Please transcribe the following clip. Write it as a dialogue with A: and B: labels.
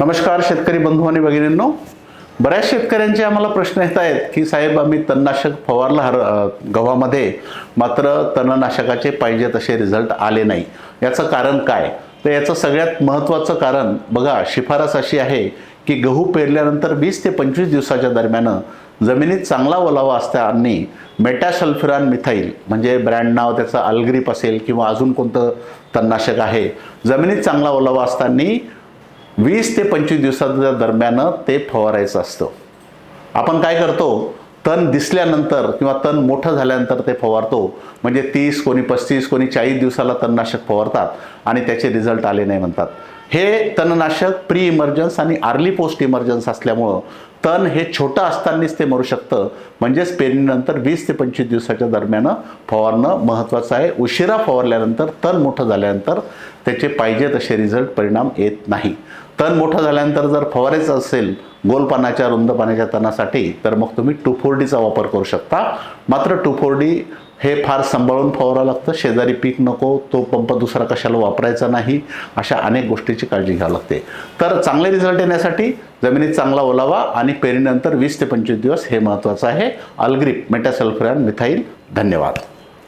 A: नमस्कार शेतकरी बंधू आणि भगिनींनो. बऱ्याच शेतकऱ्यांचे आम्हाला प्रश्न येत आहेत की साहेब आम्ही तणनाशक फवारलं हर गव्हामध्ये मात्र तणनाशकाचे पाहिजे तसे रिझल्ट आले नाही. याचं कारण काय? तर याचं सगळ्यात महत्त्वाचं कारण बघा शिफारस अशी आहे की गहू पेरल्यानंतर वीस ते पंचवीस दिवसाच्या दरम्यान जमिनीत चांगला ओलावा असताना मेटॅसल्फ्युरान मिथाईल म्हणजे ब्रँड नाव त्याचं अल्ग्रीप असेल किंवा अजून कोणतं तणनाशक आहे. जमिनीत चांगला ओलावा असताना वीस ते पंचवीस दिवसाच्या दरम्यान ते फवारायचं असतं. आपण काय करतो? तण दिसल्यानंतर किंवा तण मोठं झाल्यानंतर ते फवारतो. म्हणजे तीस कोणी पस्तीस कोणी चाळीस दिवसाला तणनाशक फवारतात आणि त्याचे रिझल्ट आले नाही म्हणतात. हे तणनाशक प्री इमर्जन्स आणि आर्ली पोस्ट इमर्जन्स असल्यामुळं तण हे छोटं असतानाच ते मरू शकतं. म्हणजेच पेरणीनंतर वीस ते पंचवीस दिवसाच्या दरम्यान फवारणं महत्त्वाचं आहे. उशिरा फवारल्यानंतर तण मोठं झाल्यानंतर त्याचे पाहिजे तसे रिझल्ट परिणाम येत नाही. तण मोठं झाल्यानंतर जर फवारायचं असेल गोल पानाच्या रुंद पानाच्या तणासाठी तर मग तुम्ही टू फोर डीचा वापर करू शकता. मात्र टू फोर डी हे फार सांभाळून फवारावं लागतं. शेजारी पीक नको तो पंप दुसरा कशाला वापरायचा नाही अशा अनेक गोष्टीची काळजी घ्यावी लागते. तर चांगले रिझल्ट येण्यासाठी जमिनीत चांगला ओलावा आणि पेरणीनंतर वीस ते पंचवीस दिवस हे महत्त्वाचं आहे. अल्ग्रिप मेटासल्फ्रॅन मिथाईल धन्यवाद.